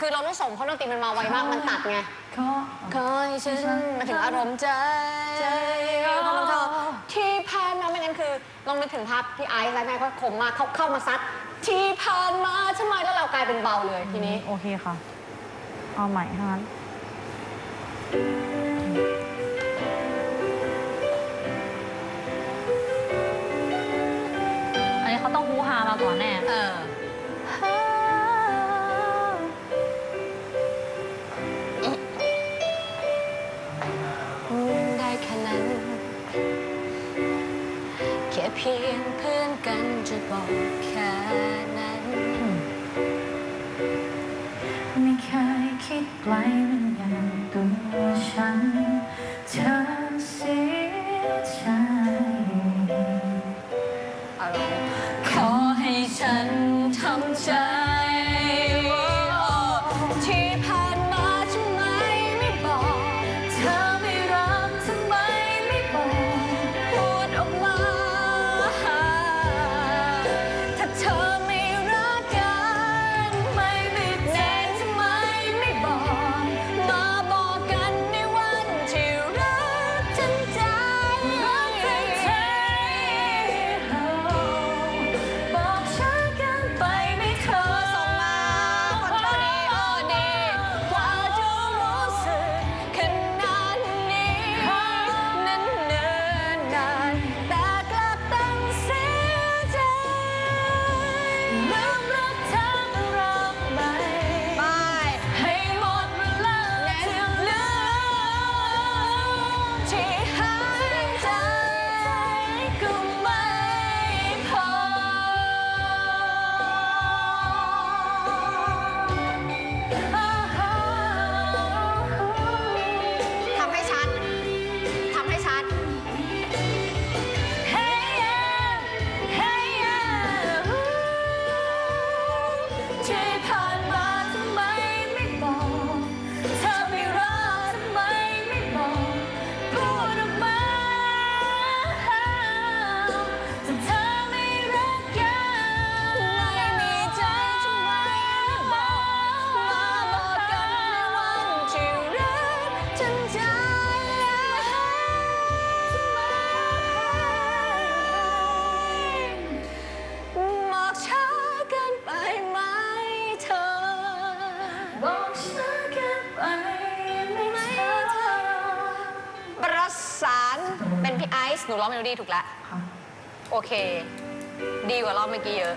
คือเราต้องส่งเพราะดนตรีมันมาไวมากมันตัดไงขอเคยฉันมาถึงอารมณ์ใจของเธอที่ผ่านมาไม่งั้นคือลองนึกถึงภาพที่ไอซ์และแม่ก็ขมมาเข้าเข้ามาซัดที่ผ่านมาทำไมแล้วเรากลายเป็นเบาเลยทีนี้ โอเคค่ะ เอาใหม่ทั้งนั้นอันนี้เขาต้องฮูฮามาก่อนแน่ เพียงเพื่อนกันจะบอกแค่ไหน นูร้องเมโลดี้ถูกแล้วค่ะโอเค ดีกว่ารอบเมื่อกี้เยอะ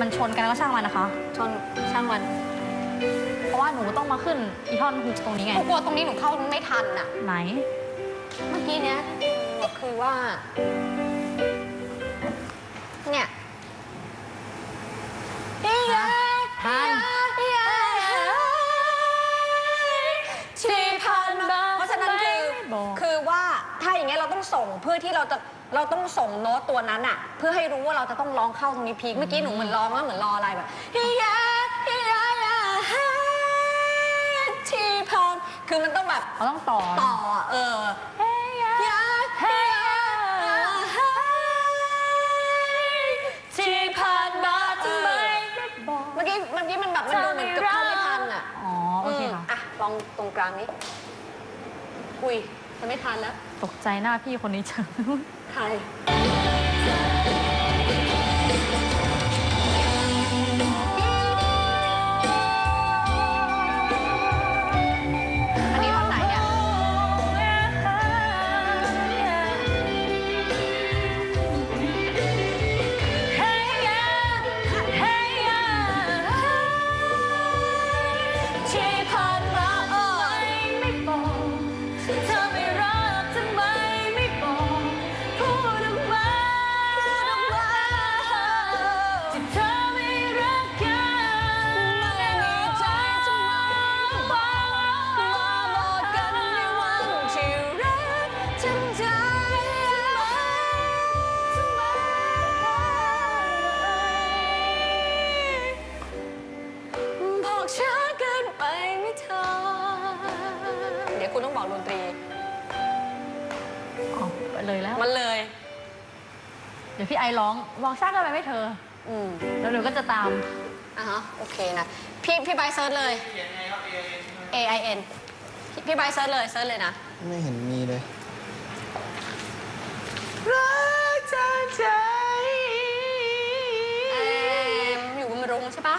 มันชนกันก็ช่างมันนะคะ ชนช่างมัน เพราะว่าหนูต้องมาขึ้นอีท่อนฮุกตรงนี้ไงหนูกลัวตรงนี้หนูเข้าไม่ทันน่ะ ไหน เมื่อกี้เนี้ยคือว่า เนี่ย พื่อที่เราจะเราต้องส่งโน้ตตัวนั้นอะเพื่อให้รู้ว่าเราจะต้องร้องเข้าตรงนี้พีคเมื่อกี้หนูเหมือนร้องแล้วเหมือนรออะไรแบบเฮียเฮียที่ผ่านคือมันต้องแบบเขาต้องต่อต่ออะเออเฮ้ยเฮียเฮียที่ผ่านมาทำไมไม่บอกเมื่อกี้เมื่อกี้มันแบบมันดูเหมือนเกือบเข้าไม่ทันอะอ๋อโอเคค่ะมอะลองตรงกลางนี้ อุ้ย จะไม่ทันแล้ว ตกใจหน้าพี่คนนี้จัง ใคร ดี๋ยวคุณต้องบอกดนตรีอ๋อไปเลยแล้ว มันเลย เดี๋ยวพี่ไอร้องบอกช้าเกินไปไหม่เธอ อืมแล้วหนูก็จะตาม อะฮะ โอเคนะ พี่พี่ใบร์ทเซิร์ชเลย A I N พี่พี่ใบร์ทเซิร์ชเลยเซิร์ชเลยนะ ไม่เห็นมีเลยเอิ่มอยู่บำรุงใช่ปะ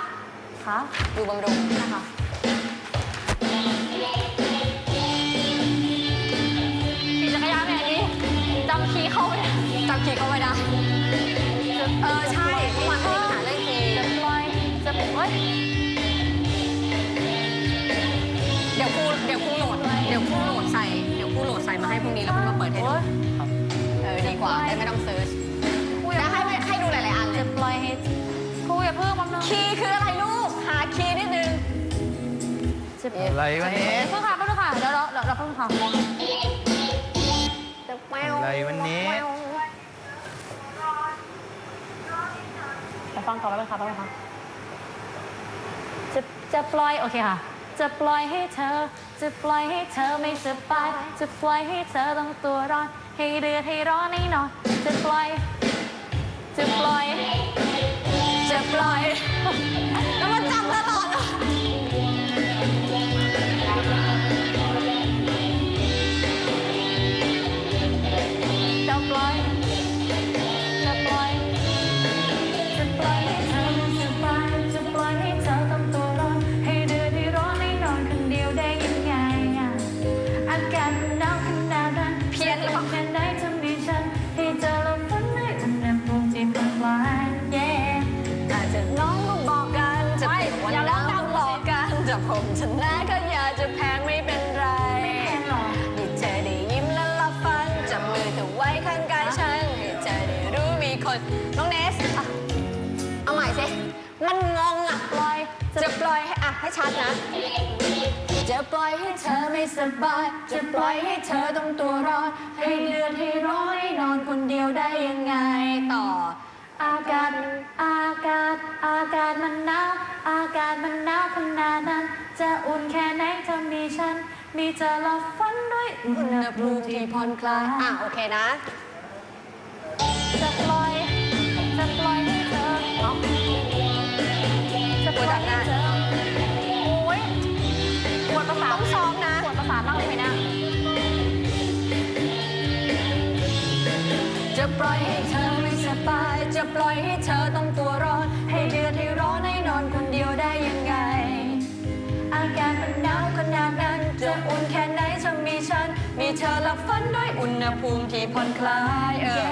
ค่ะอยู่บำรุงนะคะ มาให้พรุ่งนี้แล้วครูมาเปิดให้ดูโอ๊ยเออดีกว่าได้ไม่ต้องเซิร์ชแล้วให้ให้ดูหลายๆอันเลจะยปล่อยให้ครูอย่าเพิ่งแป๊บนึงคีย์คืออะไรลูก หาคีย์นิดนึงจะอะไรวะเนี่ยเพิ่งค่ะเพิ่งค่ะเดี๋ยวเราเราเราเพิ่งค่ะอะไรวันนี้ไปฟังก่อนแล้วค่ะแป๊บนึงค่ะจะจะปล่อยโอเคค่ะ จะปล่อยให้เธอ จะปล่อยให้เธอไม่สบาย จะปล่อยให้เธอต้องตัวร้อน ให้เดือดให้ร้อนให้นอน จะปล่อย จะปล่อย จะปล่อย ผมชนะก็อยากจะแพงไม่เป็นไรไม่แพงหรอกให้เธอได้ยิ้มและหลับฝันจับมือเธอไว้ข้างกายฉันให้เธอได้รู้มีคน น้องเนสอะเอาใหม่สิ มันงงอะปล่อย จะปล่อยให้อะให้ชัดนะ จะปล่อยให้เธอไม่สบาย จะปล่อยให้เธอต้องตัวร้อน ให้เลือดให้ร้อนให้นอนคนเดียวได้ยังไงต่อ อากาศ อากาศ อากาศมันหนาว อากาศมันหนาวขนาดนั้น จะอุ่นแค่ไหนถ้ามีฉัน มีเธอหลับฝันด้วยอุอุณณหหภูภูมิมิที่ที่ผ่ผ่ออนนคคลาลายยอะโอเคนะ จะปล่อย จะปล่อยให้เธอเอาจะปล่อยให้เธอโอ้ยปวดประสาทต้องซ้อมนะปวดประสาทมากเลยนะจะปล่อยให้เธอไม่ส บาย จะปล่อยให้เธอต้องตัวร้อน ให้เดือดให้ร้อนให้นอนคนเดียวได้ยังไง อากาศมันหนาวขนาดนั้น จะอุ่นแค่ไหนจะมีฉัน มีเธอหลับฝันด้วยอุณหภูมิที่ผ่อนคลายเออ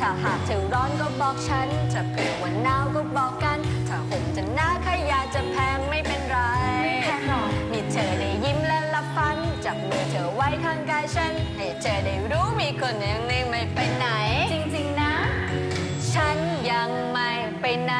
ถ้าหากเธอร้อนก็บอกฉัน จะเกิดวันหนาวก็บอกกัน ถ้าห่มจะหนาขยะจะแพงไม่เป็นไรไม่แพงหรอกมีเธอได้ยิ้มและหลับฝัน จับมือเธอไว้ข้างกายฉัน ให้เธอได้รู้มีคนยังไม่ไม่ไปไหน จริงๆนะฉัน ยังไม่ไปไหน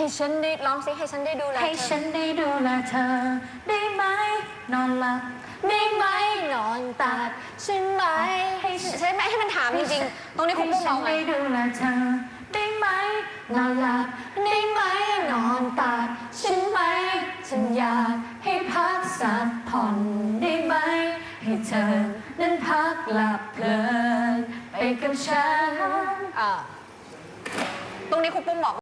ให้ฉันได้ร้องสิให้ฉันได้ดูแลให้เธอฉันได้ดูแลเธอ ได้ไหมนอนหลับ ได้ไหมนอนตัดใช่ไหมให้ใช่ไหมให้มันถามจริงๆตรงนี้คุณให้ปุ้มฉัมอนงไงได้ดูแลเธอ ได้ไหมนอนหลับ ได้ไหมนอนตัดฉันไหม ฉันอยากให้พักสักผ่อนได้ไหม ให้เธอ นั้นพักหลับเพลินไปกับฉัน อ่าตรงนี้คุณปุ้มบอก